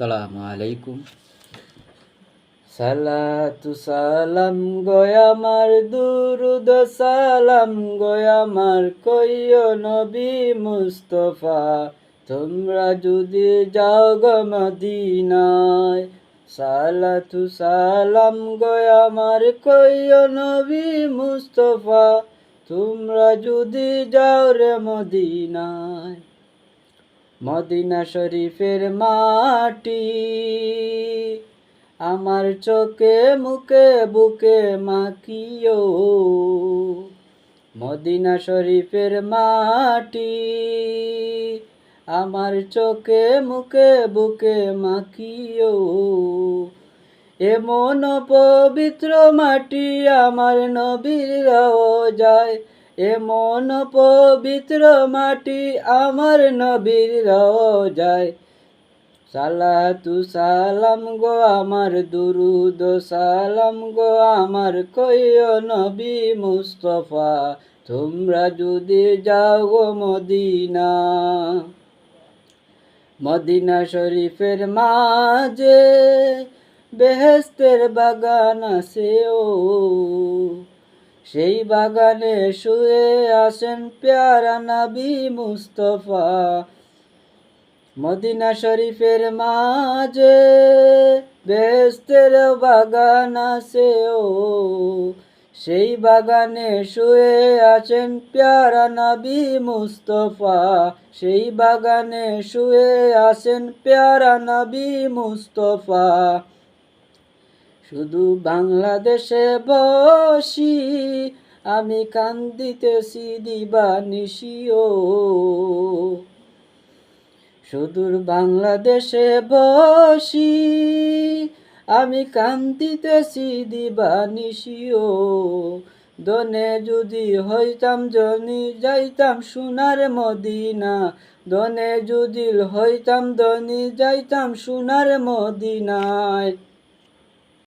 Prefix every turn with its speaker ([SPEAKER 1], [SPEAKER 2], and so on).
[SPEAKER 1] আসসালামু আলাইকুম সালাতু সালাম গয়ামার দুরুদ সালাম গয়ামার কইও নবী মুস্তফা তোমরা যদি যাও গো মদিনায় সালাতু সালাম গয়ামার কইও নবী মুস্তফা তোমরা যদি যাও রে মদিনায় মদিনা শরীফের মাটি। আমার চোখে মুখে বুকে মাখিও। মদিনা শরীফের মাটি। আমার চোখে মুখে বুকে মাখিও। এমন পবিত্র মাটি আমার নবীর যায় এমন পবিত্র মাটি আমার নবীর যায় সালাতু সালাম গো আমার দুরুদ, সালাম গো আমার কইও নবী মুস্তফা, তোমরা যদি যাও গো মদিনা। মদিনা শরীফের মাঝে বেহেস্তের বাগান আছে ও। সেই বাগানে শুয়ে আসেন প্যারা নবী মুস্তফা। মদিনা শরীফের মাঝে বেস্তের বাগান আছে ও। সেই বাগানে শুয়ে আছেন প্যারা নবী মুস্তফা। সেই বাগানে শুয়ে আছেন প্যারা নবী মুস্তফা। শুধু বাংলাদেশে বসি, আমি কান্দিতেছি দিবা নিশিও সুদূর বাংলাদেশে বসি, আমি কান্দিতেছি দিবা নিশিও দনে যদি হইতাম জনি, যাইতাম সোনার মদিনা। দনে যদি হইতাম দনি যাইতাম সোনার মদিনায়।